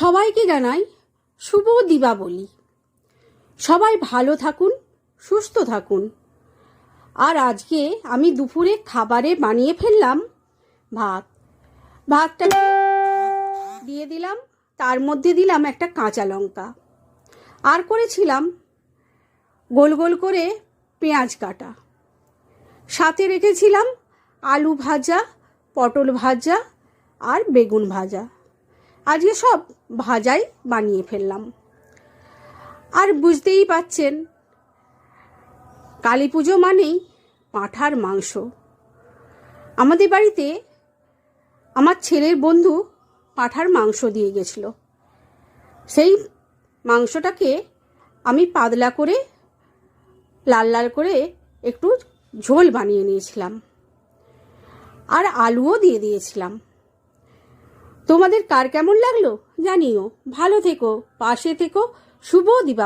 সবাইকে জানাই শুভ দীপাবলি। সবাই ভালো থাকুন, সুস্থ থাকুন। আর আজকে আমি দুপুরে খাবারে বানিয়ে ফেললাম ভাত। ভাতটা দিয়ে দিলাম, তার মধ্যে দিলাম একটা কাঁচা লঙ্কা। আর করেছিলাম গোল গোল করে পেঁয়াজ কাটা। সাথে রেখেছিলাম আলু ভাজা, পটল ভাজা আর বেগুন ভাজা। আজকে সব ভাজাই বানিয়ে ফেললাম। আর বুঝতেই পাচ্ছেন, কালী পুজো মানেই পাঁঠার মাংস। আমাদের বাড়িতে আমার ছেলের বন্ধু পাঁঠার মাংস দিয়ে গেছিল। সেই মাংসটাকে আমি পাতলা করে, লাল লাল করে একটু ঝোল বানিয়ে নিয়েছিলাম। আর আলুও দিয়ে দিয়েছিলাম। তোমাদের কার কেমন লাগল? জানিও। ভালো থেকো পাশে থেকো। শুভ দিবা